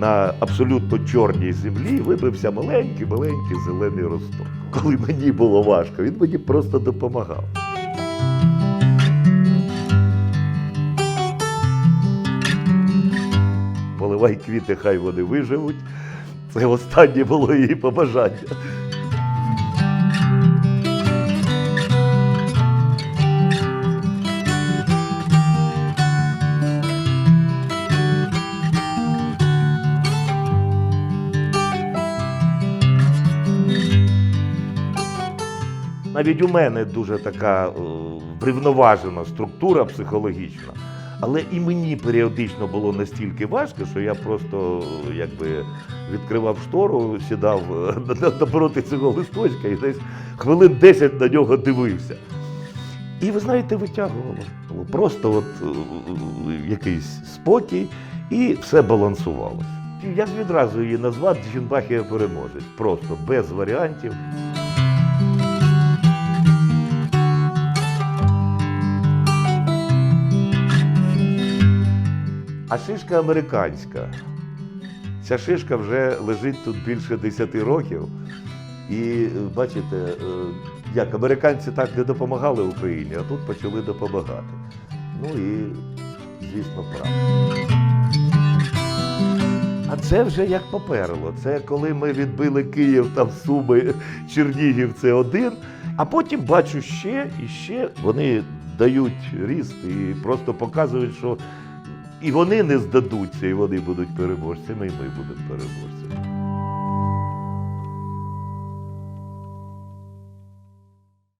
на абсолютно чорній землі вибився маленький, маленький зелений росток. Коли мені було важко, він мені просто допомагав. Поливай квіти, хай вони виживуть. Це останнє було її побажання. Навіть у мене дуже така е, врівноважена структура психологічна. Але і мені періодично було настільки важко, що я просто якби відкривав штору, сідав е, на- напроти цього листочка і десь хвилин 10 на нього дивився. І ви знаєте, витягувало. Просто от е, якийсь спокій, і все балансувалося. Я ж відразу її назвав Джінбахія переможець. Просто без варіантів. А шишка американська. Ця шишка вже лежить тут більше 10 років. І е, бачите, е, як американці так не допомагали Україні, а тут почали допомагати. Ну і, звісно, правда. А це вже як поперло. Це коли ми відбили Київ, там Суми, Чернігів це один. А потім бачу ще і ще вони дають ріст і просто показують, що і вони не здадуться, і вони будуть переможцями, і ми будемо переможцями.